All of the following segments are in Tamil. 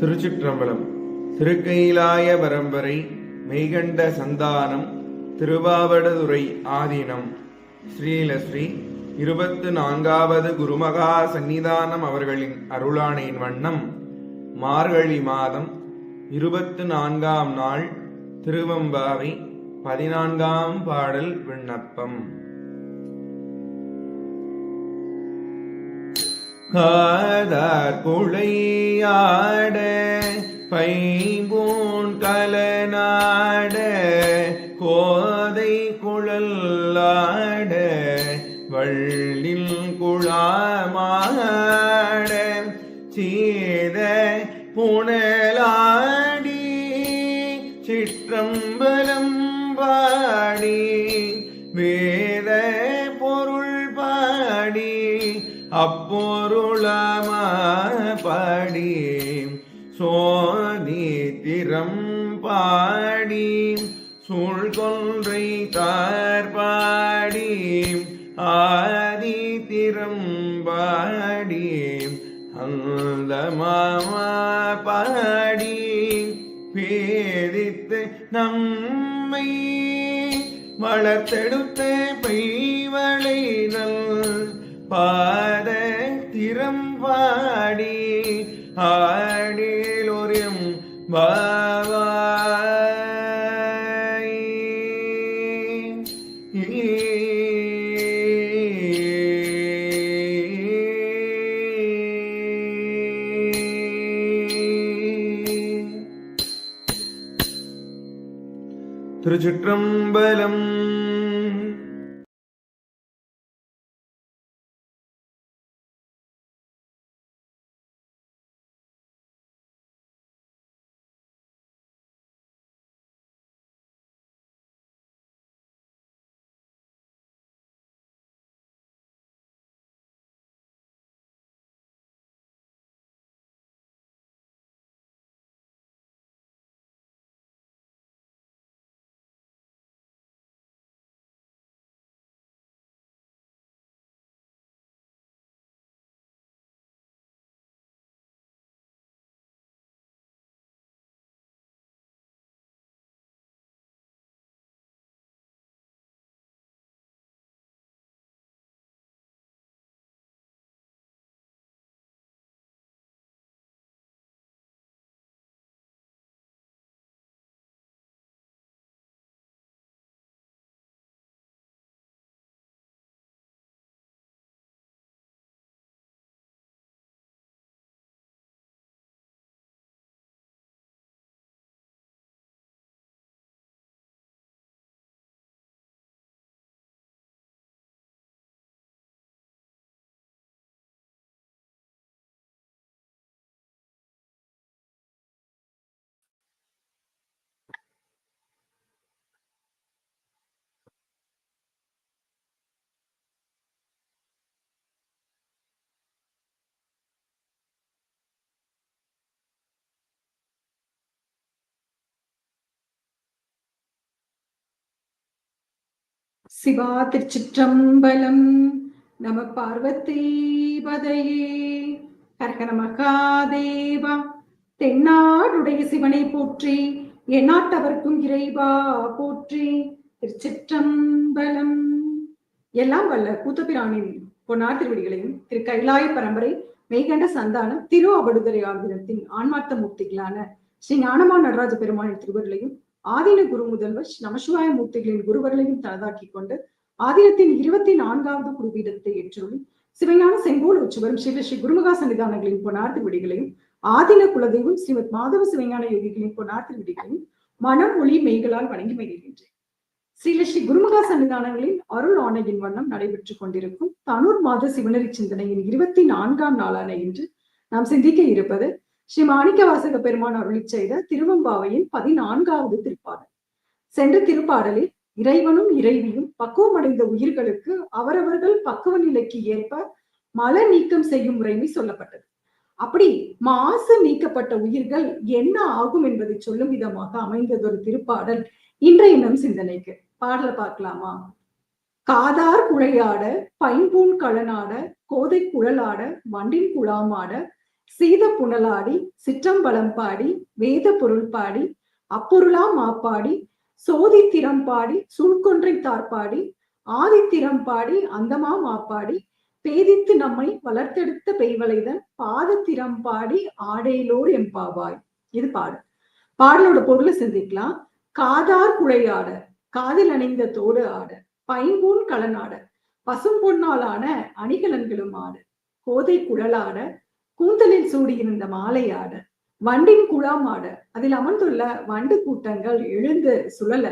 திருச்சிற்றம்பலம். திருக்கையிலாய பரம்பரை மெய்கண்ட சந்தானம் திருவாவடுதுறை ஆதீனம். ஸ்ரீலஸ்ரீ இருபத்து நான்காவது குருமகா சந்நிதானம் அவர்களின் அருளானையின் வண்ணம். மார்கழி மாதம் இருபத்து நான்காம் நாள் திருவம்பாவை பதினான்காம் பாடல் விண்ணப்பம். காதார் குழையாட பைம்பூன் கலநாட கோதை குழல்லாட வள்ளில் குழாமாட சீத புனலாடி சிற்றம்பலம் அப்பொருளமா பாடி பாடி சூழ்கொன்றை தார்பாடி ஆதித்திரம் பாடி அந்த மாமா பாடி பேதித்து நம்மை வளர்த்தெடுத்த பெய்வளை நல் பாடி ஆடிலொரியம் பாவாய் திருச்சிற்றம்பலம் சிவா திருச்சிற்றம்பலம் நம பார்வதி பதையே ஹரஹர மகாதேவா தென்னாடுடைய சிவனை போற்றி எந்நாட்டவர்க்கும் இறைவா போற்றி. திருச்சிற்றம்பலம். எல்லாம் வல்ல கூத்தபிரானின் பொன்னார் திருவடிகளையும் திரு கைலாய பரம்பரை மெய்கண்ட சந்தானம் திரு அபடுதரை ஆந்திரத்தின் ஆன்மார்த்த மூர்த்திகளான ஸ்ரீ ஞானமா நடராஜ பெருமானின் திருவருளையும் ஆதீன குரு முதல்வர் நமசிவாய மூர்த்திகளின் குருவர்களையும் தனதாக்கி கொண்டு ஆதீனத்தின் இருபத்தி நான்காவது குருபீடத்தை ஏற்றுள்ளி சிவஞான செங்கோல் உச்சுவரும் ஸ்ரீ ஸ்ரீ குருமுகா சன்னிதானங்களின் பொன்னார் விடிகளையும் ஆதீன குலதெய்வம் ஸ்ரீமத் மாதவ சிவஞான யோகிகளின் பொன்னார் விடிகளையும் மனம் ஒளி மெய்களால் வணங்கி மகிழ்கின்றேன். ஸ்ரீ ஸ்ரீ குருமுகா சன்னிதானங்களின் அருள் ஆணையின் வண்ணம் நடைபெற்றுக் கொண்டிருக்கும் தனூர் மாத சிவனரி சிந்தனையின் இருபத்தி நான்காம் நாளான இன்று நாம் சிந்திக்க இருப்பது ஸ்ரீ மாணிக்க வாசக பெருமான் அருளி செய்த திருவம்பாவையின் பதினான்காவது திருப்பாடல். சென்ற திருப்பாடலில் இறைவனும் இறைவியும் பக்குவமடைந்த உயிர்களுக்கு அவரவர்கள் பக்குவ நிலைக்கு ஏற்ப மல நீக்கம் செய்யும் முறைமை சொல்லப்பட்டது. அப்படி மாசு நீக்கப்பட்ட உயிர்கள் என்ன ஆகும் என்பதை சொல்லும் விதமாக அமைந்தது ஒரு திருப்பாடல் இன்றைய நம் சிந்தனைக்கு. பாடல பார்க்கலாமா? காதார் குழையாட பைம்பூன் களனாட கோதை குழலாட வண்டின் குழாமாட சீத புனலாடி சிற்றம்பலம் பாடி வேத பொருள் பாடி அப்பொருளா மாப்பாடி சோதித்திரம் பாடி சூழ்கொன்றை தார்பாடி ஆதித்திரம் பாடி அந்தமா மாப்பாடி பேதித்து நம்மை வளர்த்தெடுத்த பெய்வளைதன் பாதத்திரம் பாடி ஆடையிலோடு எம்பாவாய் இது பாடு பாடலோட பொருளை சிந்திக்கலாம். காதார் குழையாட காதில் அணிந்த தோடு ஆட பைங்கூன் கலனாட பசும் பொன்னாலான அணிகலன்களும் ஆட கோதை குழலாட கூந்தலில் சூடியிருந்த மாலையாட வண்டின் குழாமாட அதில் அமர்ந்துள்ள வண்டு கூட்டங்கள் எழுந்து சுழல.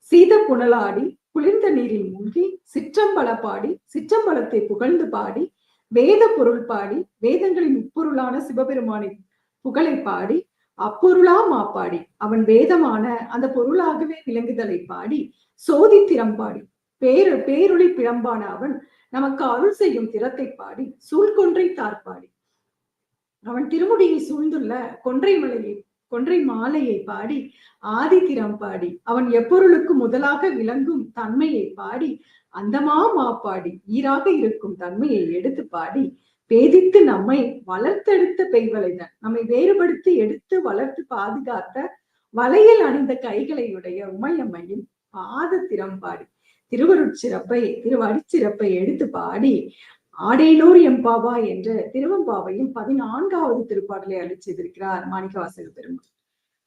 சீத புனலாடி குளிர்ந்த நீரில் மூழ்கி சிற்றம்பல பாடி சிற்றம்பலத்தை புகழ்ந்து பாடி வேத பொருள் பாடி வேதங்களின் உட்பொருளான சிவபெருமானின் புகழை பாடி அப்பொருளா மாப்பாடி அவன் வேதமான அந்த பொருளாகவே விளங்குதலை பாடி சோதி பாடி பேரு பேருளி பிழம்பான அவன் நமக்கு அருள் செய்யும் திறத்தை பாடி சூழ்கொன்றை தார்பாடி அவன் திருமுடியை சூழ்ந்துள்ள கொன்றை மலையை கொன்றை மாலையை பாடி ஆதித்திரம் பாடி அவன் எப்பொருளுக்கு முதலாக விளங்கும் தன்மையை பாடி அந்தமா மாப்பாடி ஈராக இருக்கும் தன்மையை எடுத்து பாடி பேதித்து நம்மை வளர்த்தெடுத்த பெய்வலைதான் நம்மை வேறுபடுத்தி எடுத்து வளர்த்து பாதுகாத்த வளையல் அணிந்த கைகளையுடைய உமையம்மையின் பாத பாடி திருவருட்சிறப்பை திருவடிச்சிறப்பை எடுத்து பாடி ஆடையிலூர் எம்பாவா என்ற திருவம்பாவையும் பதினான்காவது திருப்பாடலை அளிச் செய்திருக்கிறார் மாணிக்கவாசக பெருமாள்.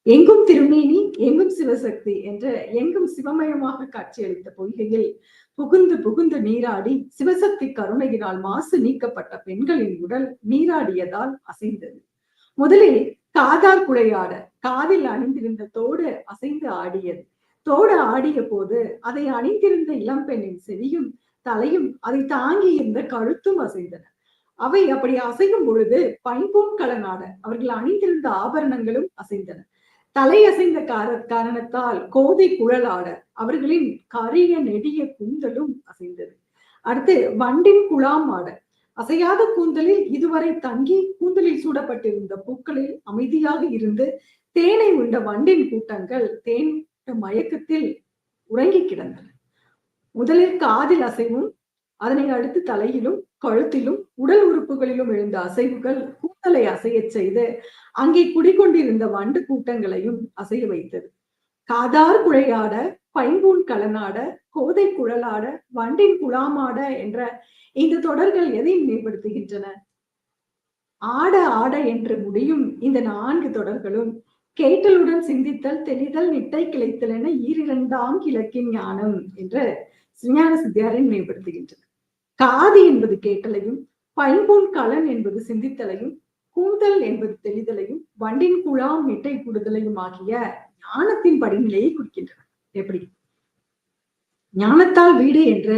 எங்கும் திருமேனி எங்கும் சிவசக்தி என்ற எங்கும் சிவமயமாக காட்சியளித்த பொய்கையில் புகுந்து புகுந்து நீராடி சிவசக்தி கருணையினால் மாசு நீக்கப்பட்ட பெண்களின் உடல் நீராடியதால் அசைந்தது. முதலில் காதார் குழையாட காதில் அணிந்திருந்த தோடு அசைந்து ஆடியது. தோடு ஆடிய போது அதை அணிந்திருந்த இளம்பெண்ணின் செவியும் தலையும் அதை தாங்கி இருந்த கழுத்தும் அசைந்தன. அவை அப்படி அசையும் பொழுது பைம்பூன் கலனாட அவர்கள் அணிந்திருந்த ஆபரணங்களும் அசைந்தன. தலை அசைந்த கார காரணத்தால் கோதை குழலாட அவர்களின் கரிய நெடிய கூந்தலும் அசைந்தது. அடுத்து வண்டின் குழாம் ஆட. அசையாத கூந்தலில் இதுவரை தங்கி கூந்தலில் சூடப்பட்டிருந்த பூக்களில் அமைதியாக இருந்து தேனை உண்ட வண்டின் கூட்டங்கள் தேன் மயக்கத்தில் உறங்கி கிடந்தன. முதலில் காதில் அசைவும் அதனை அடுத்து தலையிலும் கழுத்திலும் உடல் உறுப்புகளிலும் எழுந்த அசைவுகள் கூந்தலை அசையச் செய்து அங்கே குடிகொண்டிருந்த வண்டு கூட்டங்களையும் அசைய வைத்தது. காதார் குழையாட பைங்கூன் கலனாட கோதை குழலாட வண்டின் குழாமாட என்ற இந்த தொடர்கள் எதை மேம்படுத்துகின்றன? ஆட ஆட என்று முடியும் இந்த நான்கு தொடர்களும் கேட்டலுடன் சிந்தித்தல் தெளிதல் நிட்டை கிளைத்தல் என ஈரிரண்டாம் கிழக்கின் ஞானம் என்று சிஞான சித்தியாரின் மேம்படுத்துகின்றன. காதி என்பது கேட்டலையும் பைம்பூன் கலன் என்பது சிந்தித்தலையும் கூந்தல் என்பது தெளிதலையும் வண்டின் குழாம் மிட்டை கூடுதலையும் ஆகிய ஞானத்தின் படிநிலையை குறிக்கின்றன. எப்படி? ஞானத்தால் வீடு என்று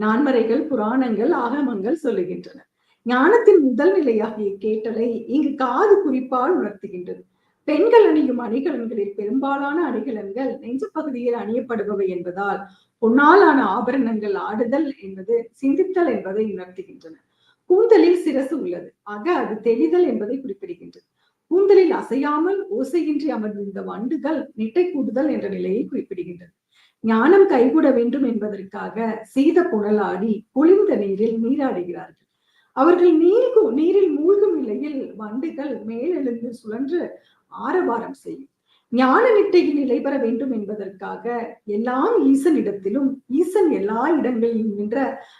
நான்மறைகள் புராணங்கள் ஆகமங்கள் சொல்லுகின்றன. ஞானத்தின் முதல் நிலையாகிய கேட்டலை இங்கு காது குறிப்பால் உணர்த்துகின்றது. பெண்கள் அணியும் அணிகலன்களில் பெரும்பாலான அணிகலன்கள் நெஞ்சு பகுதியில் அணியப்படுபவை என்பதால் பொன்னாலான ஆபரணங்கள் ஆடுதல் என்பது சிந்தித்தல் என்பதை உணர்த்துகின்றன. கூந்தலில் சிரசு உள்ளது. ஆக அது தெளிதல் என்பதை குறிப்பிடுகின்றது. கூந்தலில் அசையாமல் ஓசையின்றி அமர்ந்திருந்த வண்டுகள் நிட்டை கூடுதல் என்ற நிலையை குறிப்பிடுகின்றது. ஞானம் கைகூட வேண்டும் என்பதற்காக சீத புனலாடி குளிர்ந்த நீரில் நீராடுகிறார்கள். அவர்கள் நீர் நீரில் மூழ்கும் நிலையில் வண்டுகள் மேலெழுந்து சுழன்று ஆரவாரம் செய்யும். ஞான நிட்டையில் நிலை பெற வேண்டும் என்பதற்காக எல்லாம் ஈசனிடத்திலும் ஈசன் எல்லா இடங்களிலும் நின்ற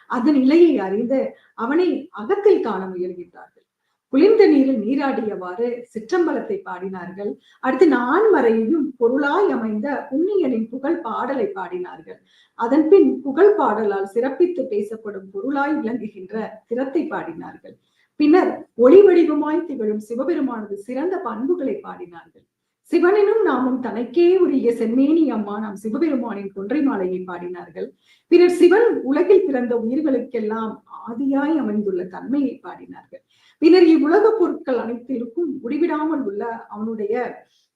அதன் நிலையை அறிந்து அவனை அகத்தில் காண முயல்கின்றார்கள். குளிர்ந்த நீரில் நீராடியவாறு சிற்றம்பலத்தை பாடினார்கள். அடுத்து நான்மறையையும் பொருளாய் அமைந்த புண்ணியனின் புகழ் பாடலை பாடினார்கள். அதன் பின் புகழ் பாடலால் சிறப்பித்து பேசப்படும் பொருளாய் விளங்குகின்ற திறத்தை பாடினார்கள். பின்னர் ஒளி வடிவமாய் திகழும் சிவபெருமானது சிறந்த பண்புகளை பாடினார்கள். சிவனினும் நாமும் தனக்கே உரிய செம்மேனி அம்மா நாம் சிவபெருமானின் கொன்றை மாலையை பாடினார்கள். பிறர் சிவன் உலகில் பிறந்த உயிர்களுக்கெல்லாம் ஆதியாய் அமைந்துள்ள தன்மையை பாடினார்கள். பின்னர் இவ்வுலக பொருட்கள் அனைத்திற்கும் முடிவிடாமல் உள்ள அவனுடைய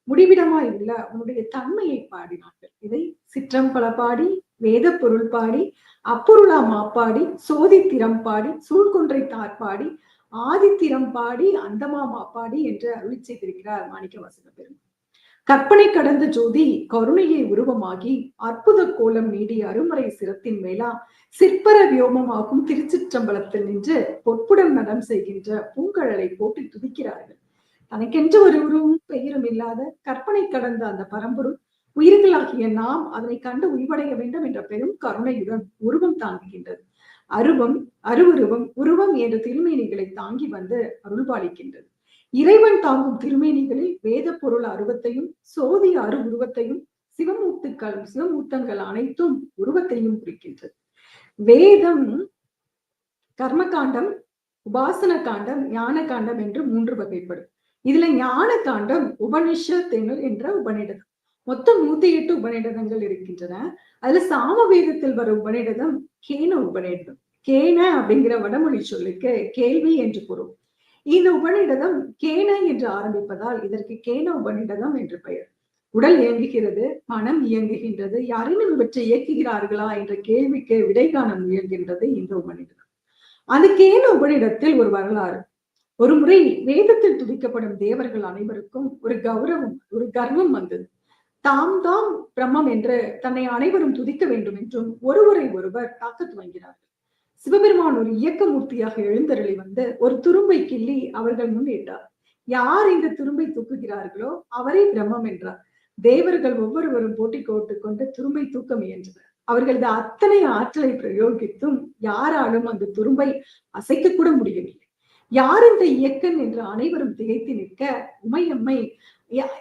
முடிவிடமாய் உள்ள அவனுடைய தன்மையை பாடினார்கள். இதை சிற்றம்பல பாடி வேத பொருள் பாடி அப்பொருளா மாப்பாடி சோதி திறம் பாடி சூழ்கொன்றை தார்பாடி ஆதித்திரம் பாடி அந்தமா பாடி என்று அருளி செய்திருக்கிறார் மாணிக்க வாசக பெருமாள் கற்பனை கடந்த ஜோதி கருணையை உருவமாகி அற்புத கோலம் நீடி அருமறை சிரத்தின் மேலா சிற்பர வியோமமாகும் திருச்சிற்றம்பலத்தில் நின்று பொற்புடன் நடம் செய்கின்ற பூங்கழலை போட்டு துதிக்கிறார்கள். தனக்கென்று ஒரு உருவும் பெயரும் இல்லாத கற்பனை கடந்த அந்த பரம்பொருள் உயிர்களாகிய நாம் அதனை கண்டு உய்வடைய வேண்டும் என்ற பெரும் கருணையுடன் உருவம் தாங்குகின்றது. அருவம் அருவருவம் உருவம் என்ற திருமேனிகளை தாங்கி வந்து அருள்பாலிக்கின்றது. இறைவன் தாங்கும் திருமேனிகளில் வேத பொருள் அருவத்தையும் சோதி அரு உருவத்தையும் சிவமூர்த்துக்கள் சிவமூர்த்தங்கள் அனைத்தும் உருவத்தையும் குறிக்கின்றது. வேதம் கர்மகாண்டம் உபாசன காண்டம் ஞான காண்டம் என்று மூன்று வகைப்படும். இதுல ஞான காண்டம் உபனிஷத் என்ற உபநிடதம். மொத்தம் நூத்தி எட்டு உபநிடதங்கள் இருக்கின்றன. அதுல சாம வேதத்தில் வர உபநிடதம் கேன உபநிடதம். கேன அப்படிங்கிற வடமொழி சொல்லுக்கு கேள்வி என்று பொருள். இந்த உபநிடதம் கேன என்று ஆரம்பிப்பதால் இதற்கு கேன உபநிடதம் என்று பெயர். உடல் இயங்குகிறது மனம் இயங்குகின்றது யாரேனும் இவற்றை இயக்குகிறார்களா என்ற கேள்விக்கு விடை காண முயல்கின்றது இந்த உபநிடதம். அது கேன உபநிடத்தில் ஒரு வரலாறு. ஒரு முறை வேதத்தில் துதிக்கப்படும் தேவர்கள் அனைவருக்கும் ஒரு கௌரவம் ஒரு கர்வம் வந்தது. தாம் தாம் பிரம்மம் என்று தன்னை அனைவரும் துதிக்க வேண்டும் என்றும் ஒருவரை ஒருவர் தாக்க துவங்கினார்கள். சிவபெருமான் ஒரு இயக்கமூர்த்தியாக எழுந்தருளி வந்து ஒரு துரும்பை கிள்ளி அவர்கள் முன்னிட்டார் யார் இந்த துரும்பை தூக்குகிறார்களோ அவரே பிரம்மம் என்றார். தேவர்கள் ஒவ்வொருவரும் போட்டி கோட்டு கொண்டு துரும்பை தூக்க முயன்றனர். அவர்களது அத்தனை ஆற்றலை பிரயோகித்தும் யாராலும் அந்த துரும்பை அசைக்க கூட முடியவில்லை. யார் இந்த இயக்கன் என்று அனைவரும் திகைத்து நிற்க உமையம்மை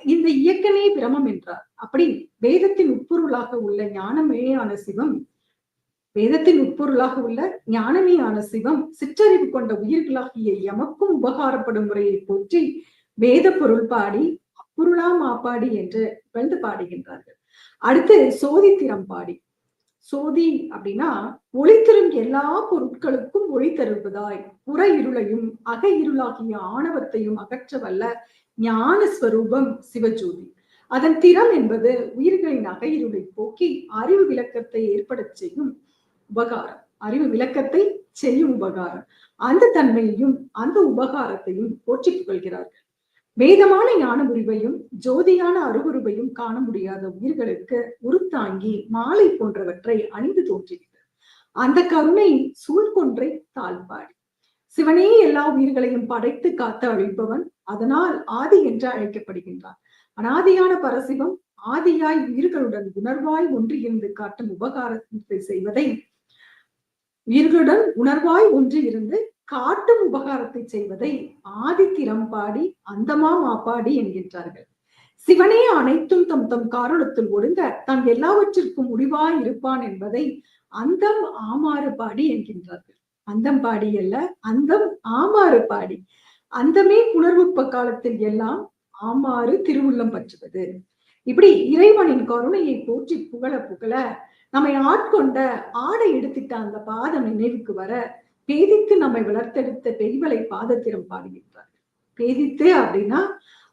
இந்த இயக்கமே பிரமம் என்றார். அப்படி வேதத்தின் உட்பொருளாக உள்ள ஞானமேயான சிவம் வேதத்தின் உட்பொருளாக உள்ள ஞானமேயான சிவம் சிற்றறிவு கொண்ட உயிர்களாகிய எமக்கும் உபகாரப்படும் முறையை போற்றி வேத பொருள் பாடி அப்பொருளா மாப்பாடி என்று புகழ்ந்து பாடுகின்றார்கள். அடுத்து சோதித்திரம் பாடி. சோதி அப்படின்னா ஒளி எல்லா பொருட்களுக்கும் ஒளி தருவதாய் புற இருளையும் அக இருளாகிய ஆணவத்தையும் அகற்ற வல்ல ஞான ஸ்வரூபம் சிவஜோதி. அதன் திறம் என்பது உயிர்களின் அகையிருளை போக்கி அறிவு விளக்கத்தை ஏற்படச் செய்யும் உபகாரம். அறிவு விளக்கத்தை செய்யும் உபகாரம். அந்த தன்மையையும் அந்த உபகாரத்தையும் போற்றிக் புகழ்கிறார்கள் வேதமான ஞான உரிவையும் ஜோதியான அருகுருவையும் காண முடியாத உயிர்களுக்கு உருத்தாங்கி மாலை போன்றவற்றை அணிந்து தோன்றுகிறது. அந்த கருணை சூழ்கொன்றை தாழ்பாடி சிவனே எல்லா உயிர்களையும் படைத்து காத்து அழிப்பவன் அதனால் ஆதி என்று அழைக்கப்படுகின்றார். அனாதியான பரசிவம் ஆதியாய் உயிர்களுடன் உணர்வாய் ஒன்றியிருந்து காட்டும் உபகாரத்தை செய்வதை உயிர்களுடன் உணர்வாய் ஒன்று இருந்து காட்டும் உபகாரத்தை செய்வதை ஆதித்திரம் பாடி அந்தமா மாப்பாடி என்கின்றார்கள். சிவனே அனைத்தும் தம் தம் காரணத்தில் ஒடுங்க தான் எல்லாவற்றிற்கும் முடிவாய் இருப்பான் என்பதை அந்தம் ஆமாறு பாடி என்கின்றார்கள். அந்தம் பாடி அல்ல அந்தம் ஆமாறு பாடி அந்தமே புணர்வுப்ப காலத்தில் எல்லாம் ஆமாறு திருவுள்ளம் பற்றுவது. இப்படி இறைவனின் கருணையை போற்றி புகழ புகழ நம்மை ஆட்கொண்ட ஆடை எடுத்துட்ட அந்த பாதம் நினைவுக்கு வர பேதித்து நம்மை வளர்த்தெடுத்த பெய்வலை பாதத்திரம் பாடுகின்றார் பேதித்து அப்படின்னா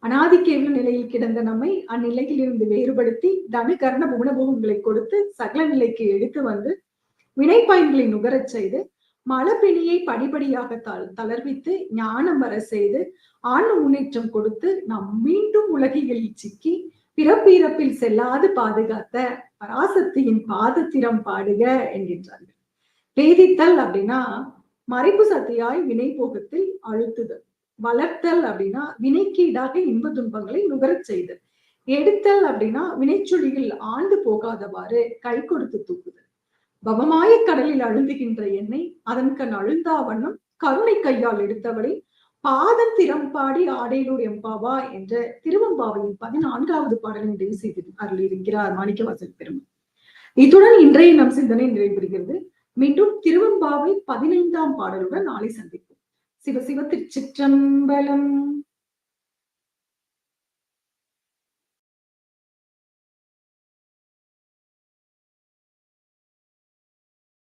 அனாதி கேள்வி நிலையில் கிடந்த நம்மை அந்நிலையில் இருந்து வேறுபடுத்தி தனு கர்ண குணபோகங்களை கொடுத்து சகல நிலைக்கு எடுத்து வந்து வினைப்பயன்களை நுகரச் செய்து மலப்பிணியை படிப்படியாக தள தளர்வித்து ஞானம் வர செய்து ஆண் முன்னேற்றம் கொடுத்து நாம் மீண்டும் உலகிகளில் சிக்கி பிறப்பிறப்பில் செல்லாது பாதுகாத்த பராசக்தியின் பாதத்திரம் பாடுக என்கின்றார்கள். பேதித்தல் அப்படின்னா மறைப்பு சக்தியாய் வினை போகத்தில் அழுத்துதல். வளர்த்தல் அப்படின்னா வினைக்கீடாக இன்ப துன்பங்களை நுகரச் செய்தல். எடுத்தல் அப்படின்னா வினைச்சொலியில் ஆழ்ந்து போகாதவாறு கை கொடுத்து தூக்குதல். பவமாய கடலில் அழுந்துகின்ற என்னை அதன் கண் அழுந்தா வண்ணம் கருணை கையால் எடுத்தவளை பாதம் திறம்பாடி ஆடையிலூர் எம்பாவா என்ற திருவம்பாவையின் பதினான்காவது பாடலின் நிறைவு செய்து அருளியிருக்கிறார் மாணிக்கவாசல் பெருமை இத்துடன் இன்றைய நம் சிந்தனை நிறைவு மீண்டும் திருவம்பாவை பதினைந்தாம் பாடலுடன் நாளை சந்திப்போம். சிவ திருச்சிற்றம்பலம்.